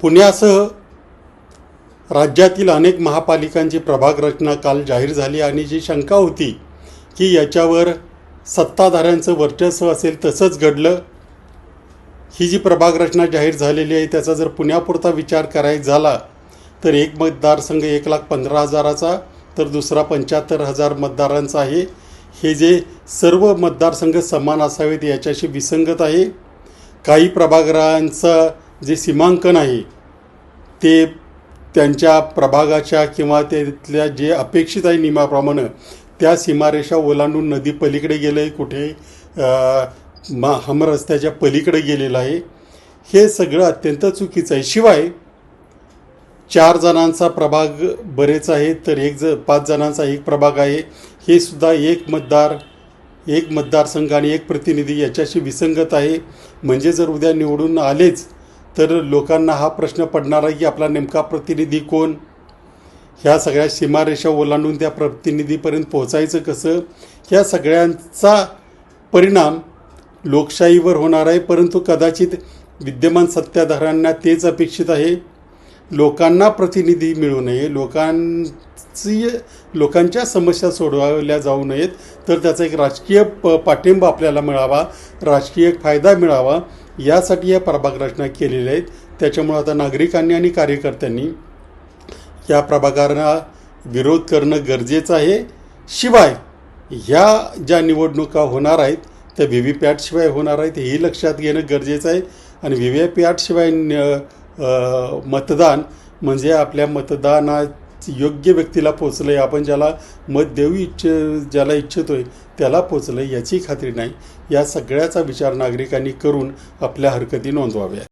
पुण्यासह राज्यातील अनेक महापालिकांची प्रभाग रचना काल जाहीर झाली आणि जी शंका होती की याच्यावर सत्ताधाऱ्यांचं वर्चस्व असेल तसंच घडलं ही जी प्रभाग रचना जाहीर झालेली आहे त्याचा जर पुण्यापुरता विचार करायचा झाला तर एक मतदारसंघ एक लाख पंधरा हजाराचा तर दुसरा पंच्याहत्तर हजार मतदारांचा आहे. हे जे सर्व मतदारसंघ समान असावेत याच्याशी विसंगत आहे. काही प्रभागरांचं जे सीमांकन आहे ते त्यांच्या प्रभागाच्या किंवा तिथल्या जे अपेक्षित आहे नियमाप्रमाणे त्या सीमारेषा ओलांडून नदी पलीकडे गेलं आहे कुठे मा हम रस्त्याच्या पलीकडे गेलेलं आहे. हे सगळं अत्यंत चुकीचं आहे. शिवाय चार जणांचा प्रभाग बरेच आहे तर एक ज पाच जणांचा एक प्रभाग आहे. हे सुद्धा एक मतदार एक मतदारसंघ आणि एक प्रतिनिधी याच्याशी विसंगत आहे. म्हणजे जर उद्या निवडून आलेच तर लोकांना हा प्रश्न पडणार आहे की आपला नेमका प्रतिनिधी कोण? ह्या सगळ्या सीमारेषा ओलांडून त्या प्रतिनिधीपर्यंत पोहोचायचं कसं? ह्या सगळ्यांचा परिणाम लोकशाहीवर होणार आहे परंतु कदाचित विद्यमान सत्ताधाऱ्यांना तेच अपेक्षित आहे. लोकांना प्रतिनिधी मिळू नये लोकांची लोकांच्या समस्या सोडवल्या जाऊ नयेत तर त्याचा एक राजकीय प पाठिंबा आपल्याला मिळावा राजकीय फायदा मिळावा यासाठी या प्रभाग रचना केलेल्या आहेत. त्याच्यामुळं आता नागरिकांनी आणि कार्यकर्त्यांनी या प्रभागांना विरोध करणं गरजेचं आहे. शिवाय ह्या ज्या निवडणुका होणार आहेत त्या व्ही व्ही पॅटशिवाय होणार आहेत हेही लक्षात घेणं गरजेचं आहे. आणि व्ही व्ही पॅटशिवाय न- मतदान म्हणजे आपल्या मतदाना योग्य व्यक्तीला पोचलं आहे आपण ज्याला मत देऊ इच्छ ज्याला इच्छितो आहे त्याला पोचलं याची खात्री नाही. या सगळ्याचा विचार नागरिकांनी करून आपल्या हरकती नोंदवाव्या